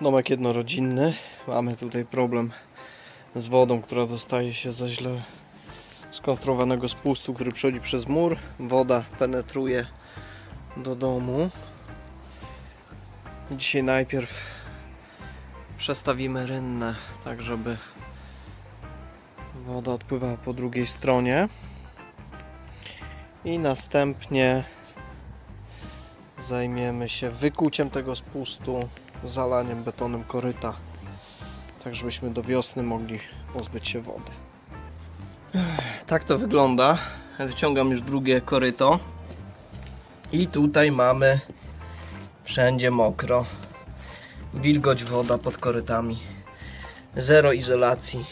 Domek jednorodzinny. Mamy tutaj problem z wodą, która dostaje się ze źle skonstruowanego spustu, który przechodzi przez mur. Woda penetruje do domu. Dzisiaj najpierw przestawimy rynnę, tak żeby woda odpływała po drugiej stronie. I następnie zajmiemy się wykuciem tego spustu, zalaniem betonem koryta, tak żebyśmy do wiosny mogli pozbyć się wody. Tak to wygląda. Wyciągam już drugie koryto. I tutaj mamy wszędzie mokro. Wilgoć woda pod korytami. Zero izolacji.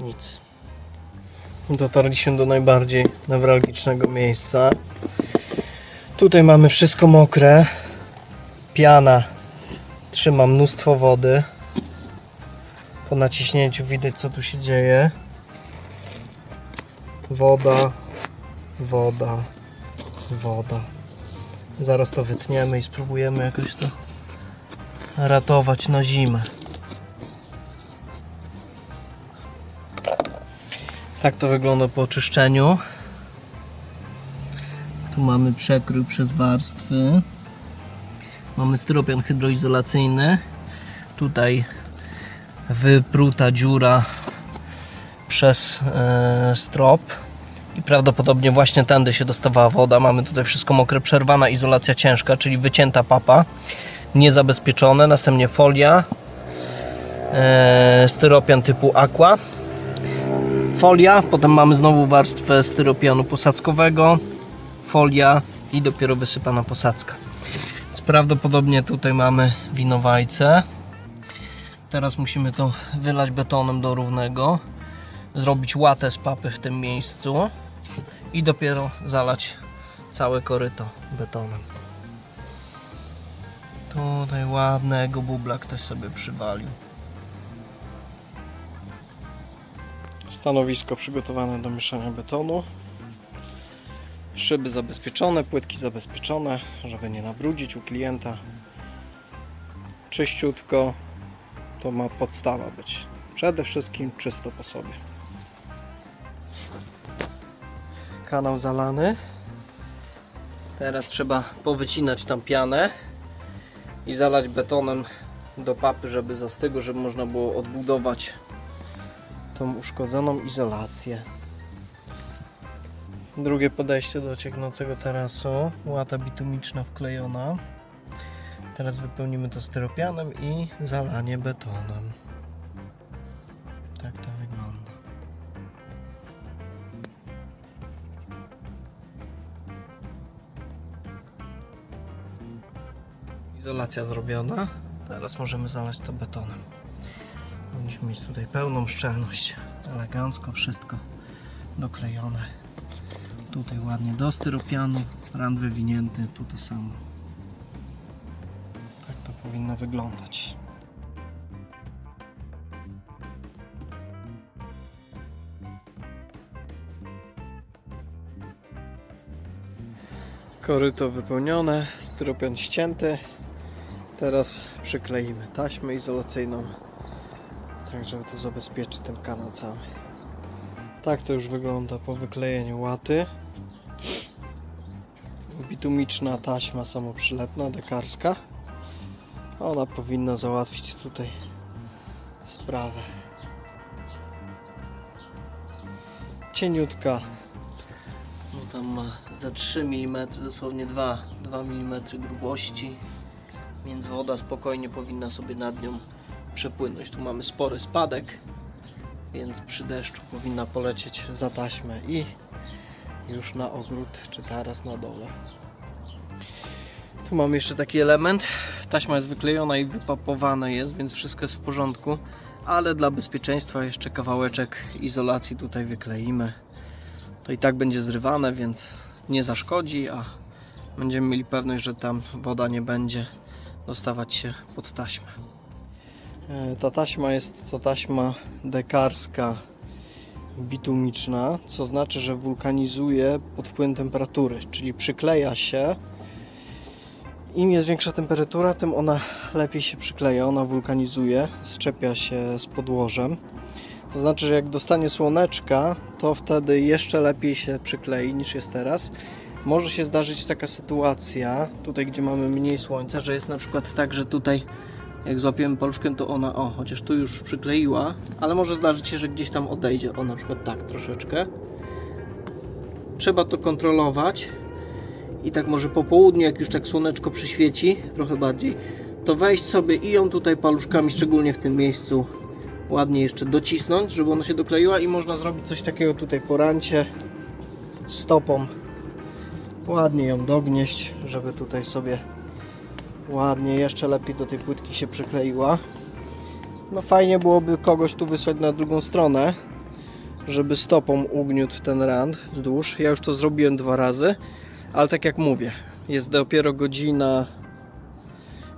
Nic. Dotarliśmy do najbardziej newralgicznego miejsca. Tutaj mamy wszystko mokre. Piana trzyma mnóstwo wody. Po naciśnięciu widać co tu się dzieje. Woda, woda, woda. Zaraz to wytniemy i spróbujemy jakoś to ratować na zimę. Tak to wygląda po oczyszczeniu. Tu mamy przekrój przez warstwy. Mamy styropian hydroizolacyjny. Tutaj wypruta dziura przez e, strop. I prawdopodobnie właśnie tędy się dostawała woda. Mamy tutaj wszystko mokre, przerwana izolacja ciężka, czyli wycięta papa, niezabezpieczone. Następnie folia, e, styropian typu aqua. Folia, potem mamy znowu warstwę styropianu posadzkowego, folia i dopiero wysypana posadzka. Prawdopodobnie tutaj mamy winowajce. Teraz musimy to wylać betonem do równego, zrobić łatę z papy w tym miejscu i dopiero zalać całe koryto betonem. Tutaj ładnego bubla ktoś sobie przywalił. Stanowisko przygotowane do mieszania betonu. Szyby zabezpieczone, płytki zabezpieczone, żeby nie nabrudzić u klienta. Czyściutko. To ma podstawa być. Przede wszystkim czysto po sobie. Kanał zalany. Teraz trzeba powycinać tam pianę i zalać betonem do papy, żeby zastygło, żeby można było odbudować tą uszkodzoną izolację. Drugie podejście do cieknącego tarasu. Łata bitumiczna wklejona. Teraz wypełnimy to styropianem i zalanie betonem. Tak to wygląda. Izolacja zrobiona. Teraz możemy zalać to betonem. Powinniśmy mieć tutaj pełną szczelność. Elegancko wszystko doklejone. Tutaj ładnie do styropianu, rand wywinięty, tu to samo. Tak to powinno wyglądać. Koryto wypełnione, styropian ścięty. Teraz przykleimy taśmę izolacyjną, tak żeby to zabezpieczyć ten kanał cały. Tak to już wygląda po wyklejeniu łaty. Bitumiczna taśma samoprzylepna, dekarska. Ona powinna załatwić tutaj sprawę. Cieniutka. No tam ma za 3 mm, dosłownie 2, 2 mm grubości. Więc woda spokojnie powinna sobie nad nią przepłynąć. Tu mamy spory spadek więc przy deszczu powinna polecieć za taśmę i już na ogród czy taras na dole. Tu mamy jeszcze taki element. Taśma jest wyklejona i wypapowana jest, więc wszystko jest w porządku, ale dla bezpieczeństwa jeszcze kawałeczek izolacji tutaj wykleimy. To i tak będzie zrywane, więc nie zaszkodzi, a będziemy mieli pewność, że tam woda nie będzie dostawać się pod taśmę. E, Ta taśma jest to taśma dekarska bitumiczna, co znaczy, że wulkanizuje pod wpływem temperatury, czyli przykleja się Im jest większa temperatura, tym ona lepiej się przykleja, ona wulkanizuje, szczepia się z podłożem. To znaczy, że jak dostanie słoneczka, to wtedy jeszcze lepiej się przyklei niż jest teraz. Może się zdarzyć taka sytuacja, tutaj gdzie mamy mniej słońca, że jest na przykład tak, że tutaj jak złapiemy paluszkiem, to ona, o, chociaż tu już przykleiła, ale może zdarzyć się, że gdzieś tam odejdzie, o, na przykład tak troszeczkę. Trzeba to kontrolować i tak może po południu, jak już tak słoneczko przyświeci trochę bardziej, to wejść sobie i ją tutaj paluszkami, szczególnie w tym miejscu, ładnie jeszcze docisnąć, żeby ona się dokleiła i można zrobić coś takiego tutaj po rancie stopą ładnie ją dognieść, żeby tutaj sobie ładnie jeszcze lepiej do tej płytki się przykleiła. No fajnie byłoby kogoś tu wysłać na drugą stronę, żeby stopą ugniótł ten rand wzdłuż. Ja już to zrobiłem dwa razy, ale tak jak mówię, jest dopiero godzina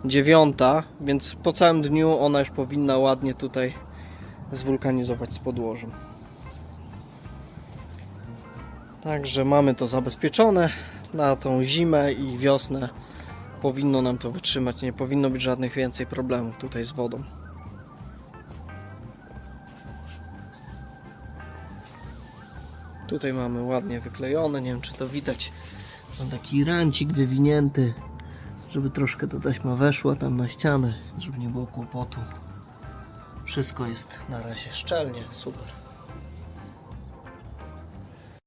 dziewiąta, więc po całym dniu ona już powinna ładnie tutaj zwulkanizować z podłożem. Także mamy to zabezpieczone na tą zimę i wiosnę. Powinno nam to wytrzymać, nie powinno być żadnych więcej problemów tutaj z wodą. Tutaj mamy ładnie wyklejone, nie wiem czy to widać. Mam taki rancik wywinięty, żeby troszkę ta taśma weszła tam na ścianę, żeby nie było kłopotu. Wszystko jest na razie szczelnie, super.